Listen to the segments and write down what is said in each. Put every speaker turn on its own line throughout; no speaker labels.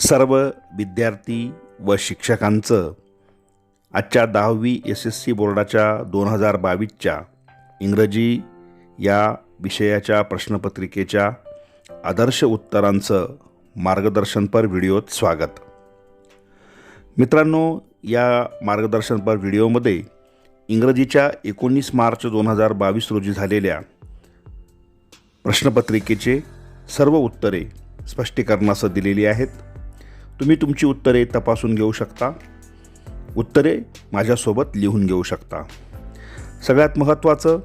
सर्व विद्यार्थी व शिक्षकांचं आजच्या दहावी एस एस सी बोर्डाच्या दोन हजार बावीसच्या इंग्रजी या विषयाच्या प्रश्नपत्रिकेच्या आदर्श उत्तरांचं मार्गदर्शनपर व्हिडिओत स्वागत. मित्रांनो या मार्गदर्शनपर व्हिडिओमध्ये इंग्रजीच्या एकोणीस मार्च दोन हजार बावीस रोजी झालेल्या प्रश्नपत्रिकेचे सर्व उत्तरे स्पष्टीकरणासह दिलेली आहेत. तुम्ही तुमची उत्तरे तपासून घेऊ शकता. उत्तरे माझ्यासोबत लिहून घेऊ शकता. सगळ्यात महत्त्वाचं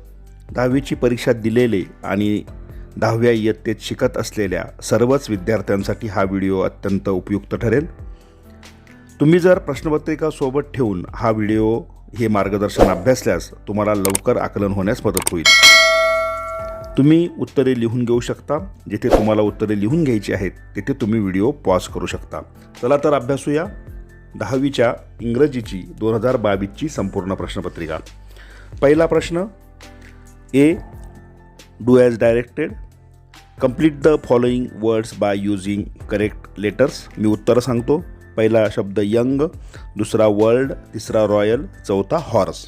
दहावीची परीक्षा दिलेले आणि दहाव्या इयत्तेत शिकत असलेल्या सर्वच विद्यार्थ्यांसाठी हा व्हिडिओ अत्यंत उपयुक्त ठरेल. तुम्ही जर प्रश्नपत्रिका सोबत ठेवून हा व्हिडिओ हे मार्गदर्शन अभ्यासल्यास तुम्हाला लवकर आकलन होण्यास मदत होईल. तुम्ही उत्तरे लिहून घेऊ शकता. जिथे तुम्हाला उत्तरे लिहून घ्यायची आहेत तिथे तुम्ही व्हिडिओ पॉज करू शकता. चला तर अभ्यासूया. दहावीच्या इंग्रजीची दोन हजार बावीसची संपूर्ण प्रश्नपत्रिका. पहिला प्रश्न A do as directed complete the following words by using correct letters मी उत्तर सांगतो. पहिला शब्द यंग. दुसरा वर्ल्ड. तिसरा रॉयल. चौथा हॉर्स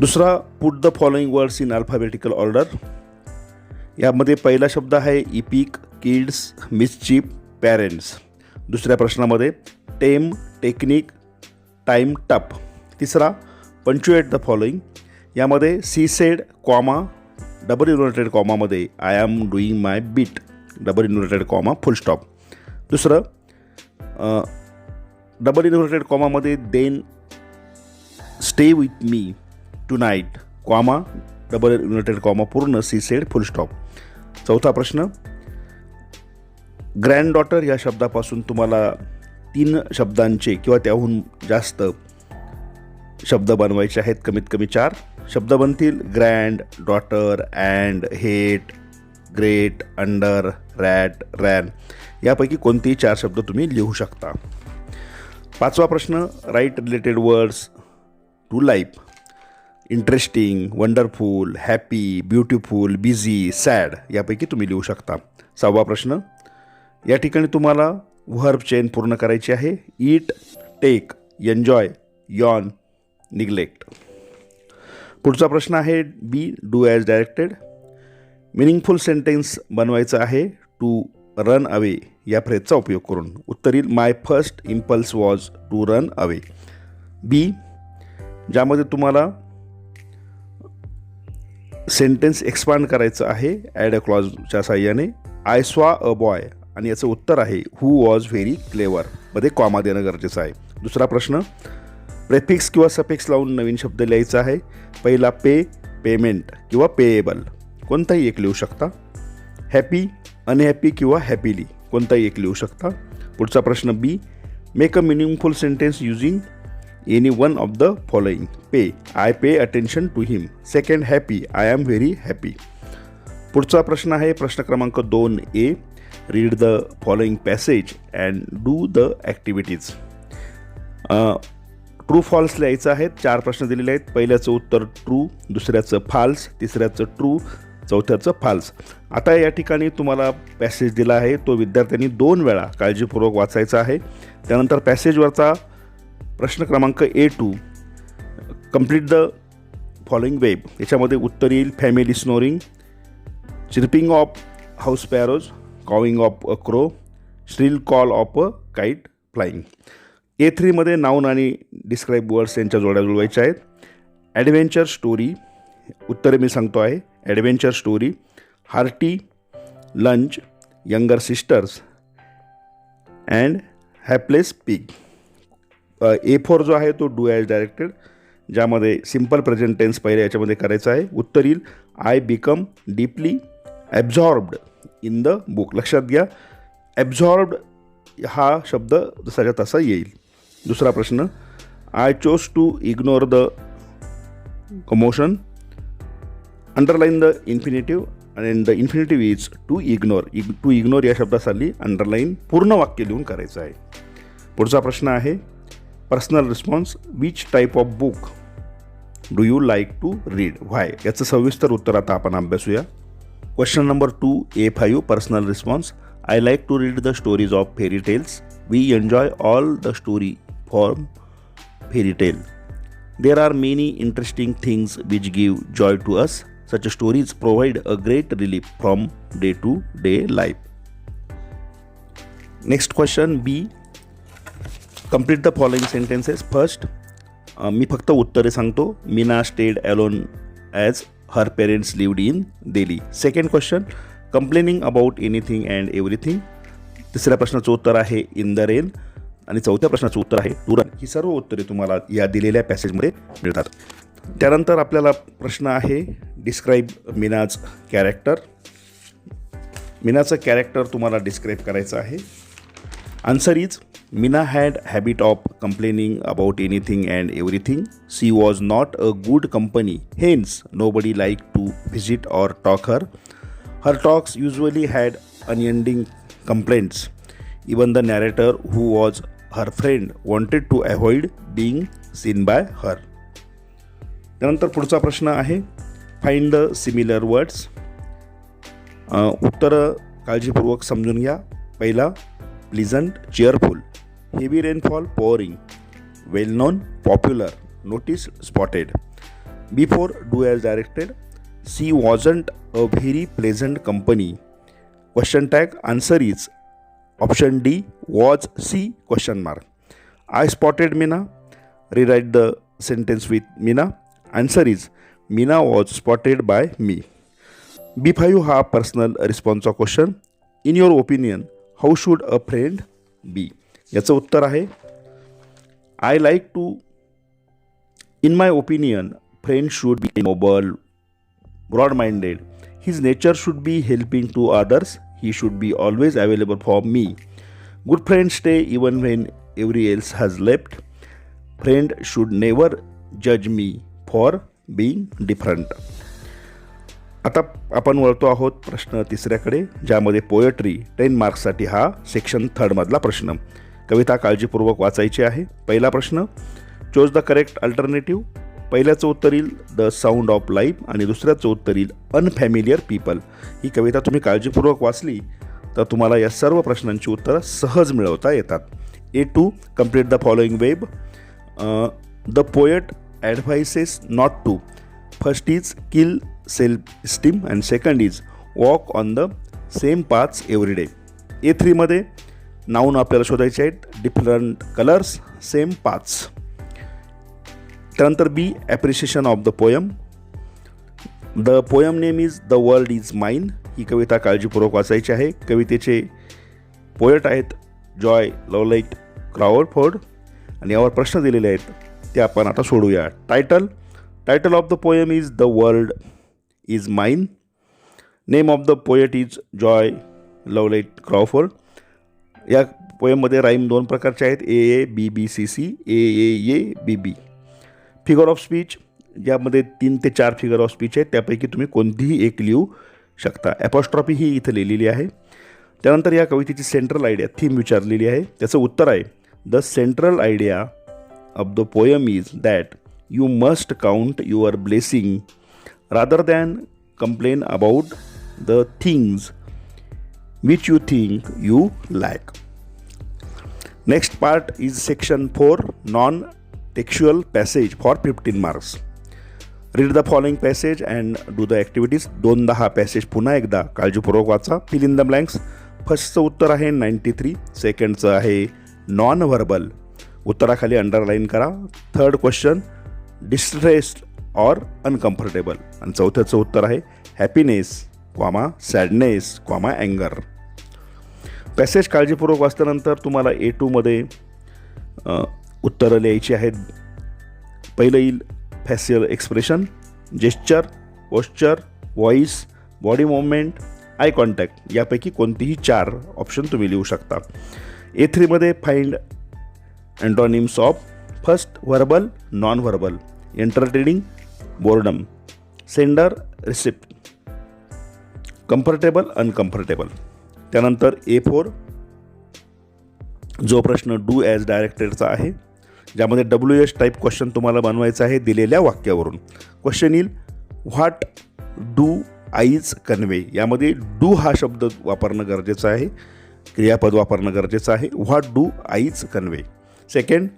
दुसरा put the following words in alphabetical order यामध्ये पहिला शब्द आहे इपिक किड्स मिसचीप पॅरेंट्स दुसऱ्या प्रश्नामध्ये टेम टेक्निक टाईम टप तिसरा पंच्युएट द फॉलोईंग यामध्ये she said comma double inverted कॉमामध्ये I am doing my best double inverted comma full stop दुसरं double United कॉमामध्ये then stay with me night comma double inverted comma पूर्ण she said full stop चौथा प्रश्न. Granddaughter या शब्दापासून तुम्हाला तीन शब्दांचे किंवा त्याहून जास्त शब्द बनवायचे आहेत कमीत कमी चार. शब्द बनतील grand daughter and hate great under rat ran यापैकी कोणतेही चार शब्द तुम्ही लिहू शकता. पाचवा प्रश्न write related words to life interesting wonderful happy beautiful busy sad यापैकी तुम्ही लिहू शकता. सहावा प्रश्न. या ठिकाणी तुम्हाला व्हर्ब चेन पूर्ण करायची आहे. Eat take enjoy yawn neglect. पुढचा प्रश्न आहे B do as directed. Meaningful sentence बनवायचं आहे टू रन अवे या फ्रेजचा उपयोग करून. उत्तरील my first impulse was to run away. B ज्यामध्ये तुम्हाला सेंटेन्स एक्सपांड करायचं आहे ॲड अ क्लॉजच्या साह्याने. आय स्वा अ बॉय आणि याचं उत्तर आहे हू वॉज व्हेरी क्लेवर मध्ये कॉमा देणं गरजेचं आहे. दुसरा प्रश्न प्रेफिक्स किंवा सफिक्स लावून नवीन शब्द लिहायचा आहे? पहिला पे पेमेंट किंवा पेएबल. कोणताही एक लिहू शकता. हॅपी अनहॅपी किंवा हॅपीली कोणताही एक लिहू शकता. पुढचा प्रश्न B make a meaningful sentence using any one of the following pay I pay attention to him second happy I am very happy पुढचा प्रश्न आहे प्रश्न क्रमांक दोन A. Read the following passage and do the activities true false लिहायचं आहेत चार प्रश्न दिलेले आहेत. पहिल्याचं उत्तर ट्रू दुसऱ्याचं फाल्स तिसऱ्याचं ट्रू चौथ्याचं फाल्स आता या ठिकाणी तुम्हाला पॅसेज दिला आहे. तो विद्यार्थ्यांनी दोन वेळा काळजीपूर्वक वाचायचा आहे. त्यानंतर पॅसेजवरचा प्रश्न क्रमांक A two complete the following web याच्यामध्ये उत्तर येईल family snoring chirping of house sparrows cawing of a crow shrill call of a kite flying A थ्रीमध्ये noun आणि डिस्क्राईब वर्ड्स यांच्या जोड्या जुळवायच्या आहेत. ॲडव्हेंचर स्टोरी उत्तरे मी सांगतो आहे. Adventure story hearty lunch younger sisters and hapless pig A four जो आहे तो डू ॲज डायरेक्टेड ज्यामध्ये सिंपल प्रेझेंट टेन्स पहिले याच्यामध्ये करायचं आहे. उत्तर येईल I become deeply absorbed in the book लक्षात घ्या ॲब्झॉर्ब्ड हा शब्द जसाच्या तसा येईल. दुसरा प्रश्न I chose to ignore the commotion underline the infinitive and the infinitive is to ignore इग to ignore या शब्दासाठी अंडरलाईन पूर्ण वाक्य लिहून करायचं आहे. पुढचा प्रश्न आहे personal response which type of book do you like to read why याचं सविस्तर उत्तर आता आपण अभ्यासूया Question number 2 A5 personal response I like to read the stories of fairy tales. We enjoy all the story form fairy tale. There are many interesting things which give joy to us. Such stories provide a great relief from day to day life. Next question B Complete complete the following sentences first मी फक्त उत्तरे सांगतो. Meena stayed alone as her parents lived in Delhi second question complaining about anything and everything तिसऱ्या प्रश्नाचं उत्तर आहे in the rain आणि चौथ्या प्रश्नाचं उत्तर आहे टुरन ही सर्व उत्तरे तुम्हाला या दिलेल्या पॅसेजमध्ये मिळतात. त्यानंतर आपल्याला प्रश्न आहे डिस्क्राईब मीनाज कॅरेक्टर मीनाचं कॅरेक्टर तुम्हाला डिस्क्राईब करायचं आहे. Answer is Mina had habit of complaining about anything and everything. She was not a good company. Hence, nobody liked to visit or talk her. Her talks usually had unending complaints. Even the narrator, who was her friend, wanted to avoid being seen by her. त्यानंतर पुढचा प्रश्न आहे find the similar words उत्तरं काळजीपूर्वक समजून घ्या पहिला Pleasant cheerful heavy rainfall pouring well known popular notice spotted before do as directed C wasn't a very pleasant company question tag answer is option D was C question mark I spotted Meena rewrite the sentence with Mina. Answer is Mina was spotted by me. B5 हा personal रिस्पॉन्सचा question in your opinion How should a friend be याचं उत्तर आहे I like to in my opinion friend should be noble broad minded his nature should be helping to others he should be always available for me good friend stay even when every else has left friend should never जज me for being different आता आपण वळतो आहोत प्रश्न तिसऱ्याकडे ज्यामध्ये poetry ten मार्क्ससाठी हा section थर्डमधला प्रश्न. कविता काळजीपूर्वक वाचायची आहे. पहिला प्रश्न चोज द करेक्ट अल्टरनेटिव्ह पहिल्याचं उत्तर येईल द साऊंड ऑफ लाईफ आणि दुसऱ्याचं उत्तर येईल अनफॅमिलियर पीपल ही कविता तुम्ही काळजीपूर्वक वाचली तर तुम्हाला या सर्व प्रश्नांची उत्तरं सहज मिळवता येतात. A two complete the following web the poet advises not to first is kill self esteem and second is walk on the same paths every day A थ्रीमध्ये noun आपल्याला शोधायचे आहेत. डिफरंट कलर्स सेम पाथ्स त्यानंतर B appreciation of the poem the poem name is the world is mine ही कविता काळजीपूर्वक वाचायची आहे. कवितेचे poet आहेत जॉय लवलाईट क्रावरफोर्ड आणि यावर प्रश्न दिलेले आहेत. ते आपण आता सोडूया. Title title of the poem is the world is mine name of the poet is Joy Violet Crawford या पोयममध्ये राईम दोन प्रकारचे आहेत. A A B B C C A A A B B figure of speech यामध्ये तीन ते चार figure of speech आहेत. त्यापैकी तुम्ही कोणतीही एक लिहू शकता. ॲपॉस्ट्रॉफी ही इथं लिहिलेली आहे. त्यानंतर या कवितेची सेंट्रल आयडिया थीम विचारलेली आहे. त्याचं उत्तर आहे. The central idea of the poem is that you must count your blessing rather than complain about the things which you think you lack next part is section four non textual passage for fifteen marks read the following passage and do the activities दोनदा हा passage पुन्हा एकदा काळजीपूर्वक वाचा. Fill in the blanks फर्स्टचं उत्तर आहे ninety three सेकंडचं आहे नॉन व्हर्बल उत्तराखाली अंडरलाईन करा. Third question distressed or uncomfortable आणि चौथ्याचं उत्तर आहे हॅपीनेस क्वामा सॅडनेस क्वामा अँगर पॅसेज काळजीपूर्वक वाचल्यानंतर तुम्हाला ए टूमध्ये उत्तरं लिहायची आहेत. पहिलं येईल facial expression gesture posture voice body movement eye contact यापैकी कोणतीही चार ऑप्शन तुम्ही लिहू शकता. A थ्रीमध्ये find antonyms of first verbal non verbal entertaining boredom sender receipt comfortable uncomfortable. त्यानंतर ए फोर जो प्रश्न डू ॲज डायरेक्टेडचा आहे ज्यामध्ये डब्ल्यू एस टाईप क्वेश्चन तुम्हाला बनवायचं आहे दिलेल्या वाक्यावरून. क्वेश्चन येईल व्हॉट डू आईज कन्वे? यामध्ये डू हा शब्द वापरणं गरजेचं आहे क्रियापद वापरणं गरजेचं आहे. What do eyes convey? Second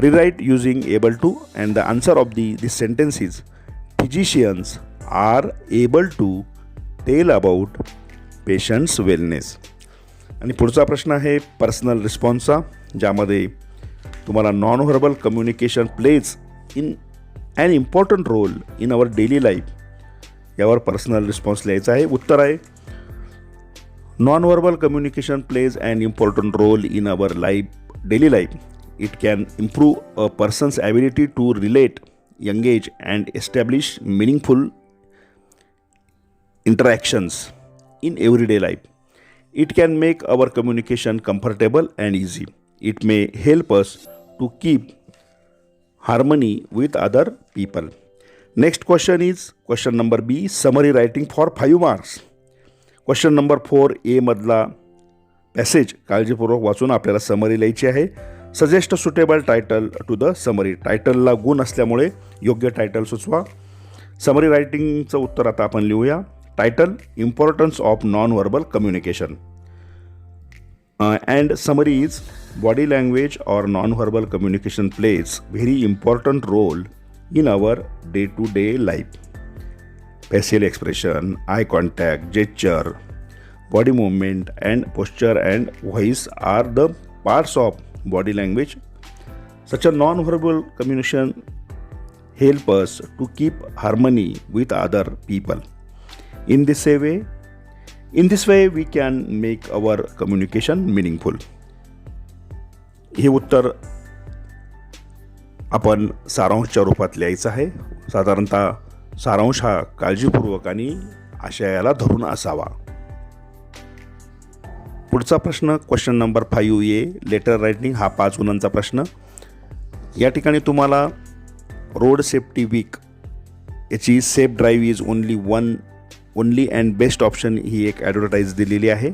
rewrite using able to and the answer of the this sentence is physicians are able to tell about patient's wellness. आणि पुढचा प्रश्न आहे पर्सनल रिस्पॉन्सचा ज्यामध्ये तुम्हाला non verbal communication plays in an important role in our daily life यावर personal response लिहायचा आहे. उत्तर आहे non verbal communication plays an important role in our life daily life it can improve a person's ability to relate engage, and establish meaningful interactions in everyday life. It can make our communication comfortable and easy. It may help us to keep harmony with other people. Next question is question number B summary writing for 5 marks. Question number four A मधला passage काळजीपूर्वक वाचून आपल्याला summary लिहायची आहे suggest suitable title to the summary टायटलला गुण असल्यामुळे योग्य title सुचवा. समरी रायटिंगचं उत्तर आता आपण लिहूया. Title importance of non verbal communication and summary is body language or non verbal communication plays very important role in our day to day life facial expression eye contact gesture body movement and posture and voice are the parts of body language. Such a non-verbal communication help us to keep harmony with other people. In this way, in this way we can make our communication meaningful. हे उत्तर आपण सारांशच्या रूपात लिहायचं आहे साधारणतः सारांश हा काळजीपूर्वक आणि आशयाला धरून असावा पुढचा प्रश्न question number five A letter writing हा पाच गुणांचा प्रश्न. या ठिकाणी तुम्हाला रोड सेफ्टी वीक याची safe drive is only one only and best option ही एक ॲडव्हर्टाईज दिलेली आहे.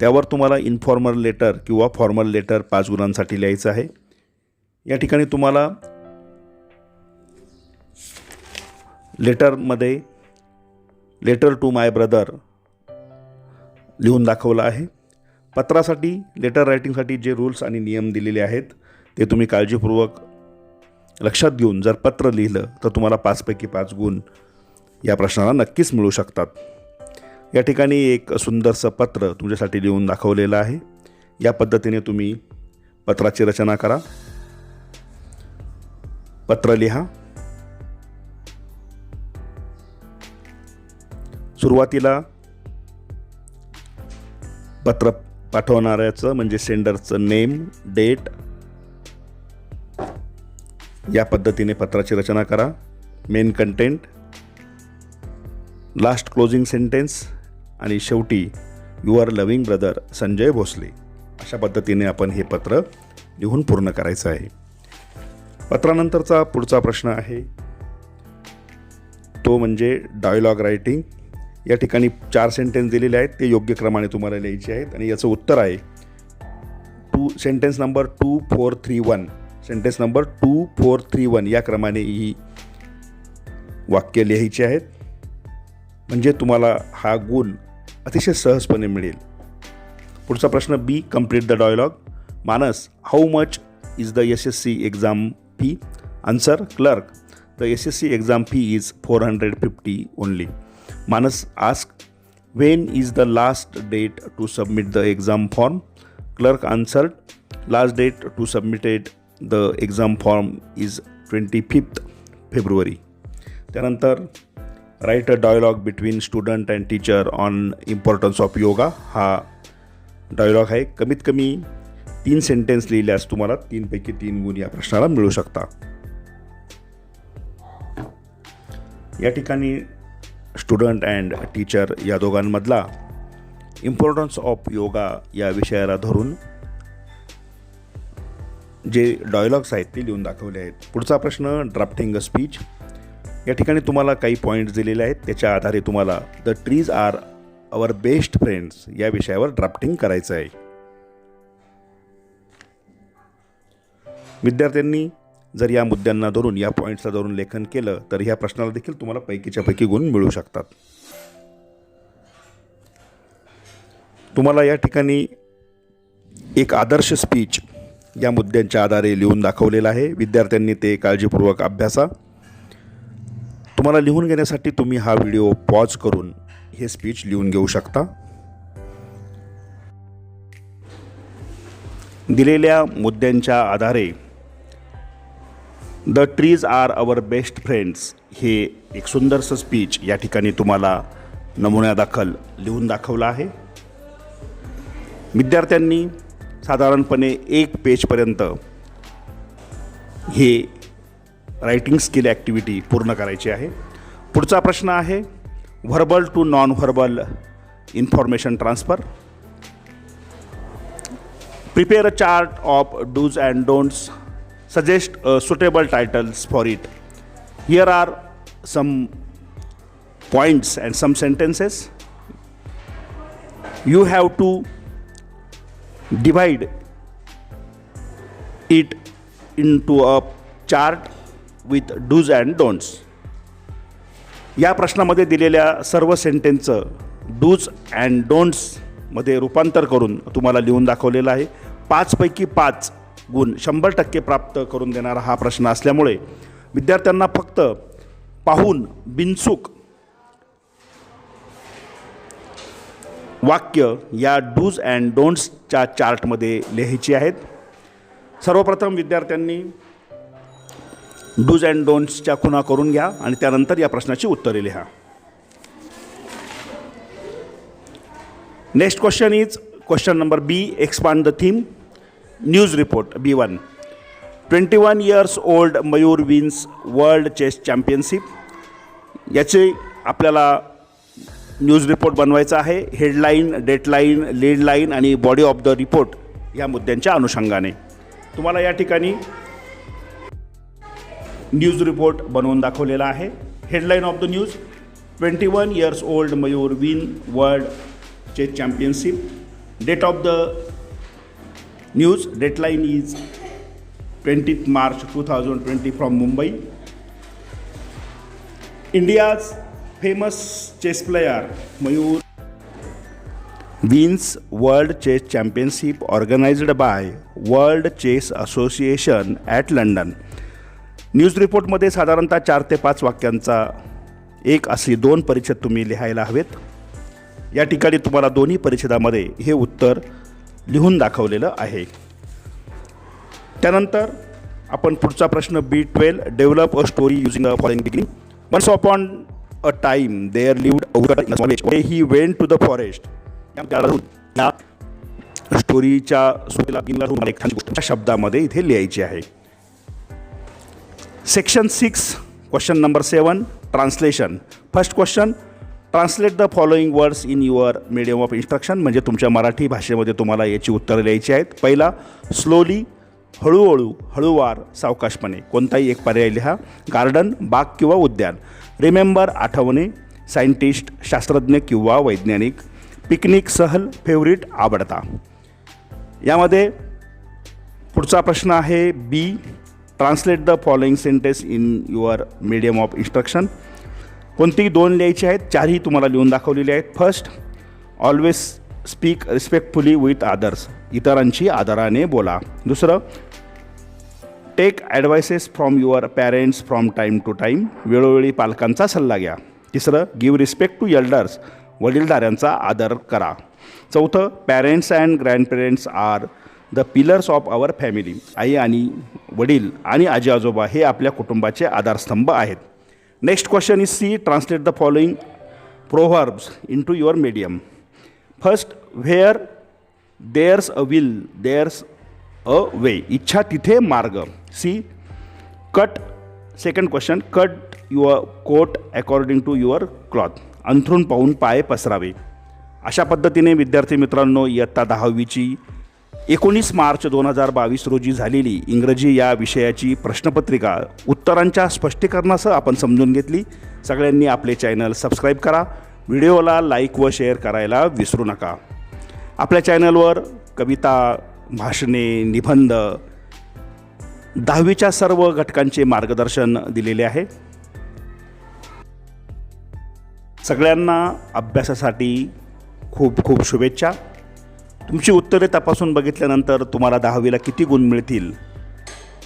त्यावर तुम्हाला इन्फॉर्मल लेटर किंवा फॉर्मल लेटर पाच गुणांसाठी लिहायचं आहे. या ठिकाणी तुम्हाला लेटरमध्ये लेटर टू माय ब्रदर लिहून दाखवलं आहे. पत्रासाठी लेटर रायटिंगसाठी जे रूल्स आणि नियम दिलेले आहेत ते तुम्ही काळजीपूर्वक लक्षात घेऊन जर पत्र लिहिलं तर तुम्हाला पाचपैकी पाच गुण या प्रश्नाला नक्कीच मिळू शकतात. या ठिकाणी एक सुंदरसं पत्र तुमच्यासाठी लिहून दाखवलेलं आहे. या पद्धतीने तुम्ही पत्राची रचना करा. पत्र लिहा. सुरुवातीला पत्र पाठवणाऱ्याचं म्हणजे सेंडरचं नेम डेट या पद्धतीने पत्राची रचना करा. Main content last closing sentence आणि शेवटी your loving brother Sanjay Bhosale. अशा पद्धतीने आपण हे पत्र लिहून पूर्ण करायचं आहे. पत्रानंतरचा पुढचा प्रश्न आहे. तो म्हणजे डायलॉग रायटिंग या ठिकाणी चार सेंटेन्स दिलेले आहेत. ते योग्य क्रमाने तुम्हाला लिहायचे आहेत. आणि याचं उत्तर आहे two sentence number two four three one sentence number two four three one या क्रमाने ही वाक्य लिहायची आहेत. म्हणजे तुम्हाला हा गुण अतिशय सहजपणे मिळेल. पुढचा प्रश्न B complete the dialogue Manas how much is the S S C exam fee answer clerk the S S C exam fee is four hundred fifty only Manas ask when is the last date to submit the exam form? Clerk answered, last date to submitted the exam form is 25th february. त्यानंतर write a dialogue between student and teacher on importance of yoga हा dialogue आहे कमीत कमी तीन sentence लिहिल्यास तुम्हाला तीनपैकी तीन गुण या प्रश्नाला मिळू शकता. या ठिकाणी स्टुडंट अँड टीचर या दोघांमधला इम्पॉर्टन्स ऑफ योगा या विषयाला धरून जे डायलॉग्स आहेत ते लिहून दाखवले आहेत. पुढचा प्रश्न ड्राफ्टिंग अ स्पीच या ठिकाणी तुम्हाला काही पॉईंट्स दिलेले आहेत. त्याच्या आधारे तुम्हाला the trees are our best friends या विषयावर ड्राफ्टिंग करायचं आहे विद्यार्थ्यांनी जर या मुद्द्यांना धरून या पॉईंट्सला धरून लेखन केलं तर ह्या प्रश्नाला देखील तुम्हाला पैकीच्या पैकी गुण मिळू शकतात. तुम्हाला या ठिकाणी एक आदर्श स्पीच या मुद्द्यांच्या आधारे लिहून दाखवलेला आहे. विद्यार्थ्यांनी ते काळजीपूर्वक अभ्यासा. तुम्हाला लिहून घेण्यासाठी तुम्ही हा व्हिडिओ पॉज करून हे स्पीच लिहून घेऊ शकता. दिलेल्या मुद्द्यांच्या आधारे the trees are our best friends हे एक सुंदरसं स्पीच या ठिकाणी तुम्हाला नमुन्यादाखल लिहून दाखवलं आहे. विद्यार्थ्यांनी साधारणपणे एक पेजपर्यंत हे रायटिंग स्किल ॲक्टिव्हिटी पूर्ण करायची आहे. पुढचा प्रश्न आहे verbal to non verbal information transfer prepare a chart of dos and don'ts suggest uh, suitable titles for it here are some points and some sentences you have to divide it into a chart with do's and don'ts या प्रश्नामध्ये दिलेल्या सर्व सेंटेन्सचं dos and डोंट्समध्ये रूपांतर करून तुम्हाला लिहून दाखवलेलं आहे पाचपैकी पाच गुण शंभर टक्के प्राप्त करून देणारा हा प्रश्न असल्यामुळे विद्यार्थ्यांना फक्त पाहून बिनचूक वाक्य या डूज अँड डोंट्सच्या चार्टमध्ये लिहायची आहेत. सर्वप्रथम विद्यार्थ्यांनी डूज अँड डोंट्सच्या खुणा करून घ्या आणि त्यानंतर या प्रश्नाची उत्तरे लिहा. Next question is question number B expand the theme. News report B one twenty one years old Mayur wins world chess championship याचे आपल्याला न्यूज रिपोर्ट बनवायचा आहे. हेडलाईन डेटलाईन लीडलाईन आणि बॉडी ऑफ द रिपोर्ट या मुद्द्यांच्या अनुषंगाने. तुम्हाला या ठिकाणी न्यूज रिपोर्ट बनवून दाखवलेला आहे. Headline of the news twenty one years old Mayur win world chess championship date of the news dateline is twenty March two thousand twenty from Mumbai. India's famous chess player Mayur. Wins world chess championship organized by world chess association at London. News रिपोर्टमध्ये साधारणतः चार ते पाच वाक्यांचा एक असे दोन परिच्छेद तुम्ही लिहायला हवेत. या ठिकाणी तुम्हाला दोन्ही परिच्छेदामध्ये हे उत्तर लिहून दाखवलेलं आहे. त्यानंतर आपण पुढचा प्रश्न B twelve develop a story using a foreign beginning once upon a time there lived he went to the forest या स्टोरीच्या सुरुवातीला गोष्ट शब्दामध्ये इथे लिहायची आहे. Section six question number seven translation first question translate the following words in your medium of instruction म्हणजे तुमच्या मराठी भाषेमध्ये तुम्हाला याची उत्तरं लिहायची आहेत. पहिला स्लोली हळूहळू हळूवार सावकाशपणे. कोणताही एक पर्याय लिहा. गार्डन बाग किंवा उद्यान. रिमेंबर आठवणे सायंटिस्ट शास्त्रज्ञ किंवा वैज्ञानिक. पिकनिक सहल फेवरेट आवडता. यामध्ये पुढचा प्रश्न आहे. B translate the following sentence in your medium of instruction कोणतीही दोन लिहायची आहेत चारही तुम्हाला लिहून दाखवलेली आहेत. First always speak respectfully with others इतरांची आदराने बोला. दुसरं take advices from your parents from time to time वेळोवेळी पालकांचा सल्ला घ्या. तिसरं गिव्ह रिस्पेक्ट टू एल्डर्स वडीलधाऱ्यांचा आदर करा. चौथं parents and grandparents are the pillars of our family आई आणि वडील आणि आजी आजोबा हे आपल्या कुटुंबाचे आधारस्तंभ आहेत. Next question is C translate the following proverbs in to your medium first where there's a will there's a way इच्छा तिथे मार्ग C cut second question cut your coat according to your cloth अंथरून पाहून पाय पसरावे अशा पद्धतीने विद्यार्थी मित्रांनो इयत्ता दहावीची एकोणीस मार्च दोन हजार बावीस रोजी झालेली इंग्रजी या विषयाची प्रश्नपत्रिका उत्तरांच्या स्पष्टीकरणासह आपण समजून घेतली. सगळ्यांनी आपले चॅनल सबस्क्राईब करा. व्हिडिओला लाईक व शेअर करायला विसरू नका. आपल्या चॅनलवर कविता भाषणे निबंध दहावीच्या सर्व घटकांचे मार्गदर्शन दिलेले आहे. सगळ्यांना अभ्यासासाठी खूप खूप शुभेच्छा. तुमची उत्तरे तपासून बघितल्यानंतर तुम्हाला दहावीला किती गुण मिळतील?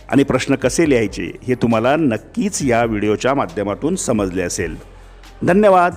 आणि प्रश्न कसे लिहायचे हे तुम्हाला नक्कीच या व्हिडिओच्या माध्यमातून समजले असेल. धन्यवाद.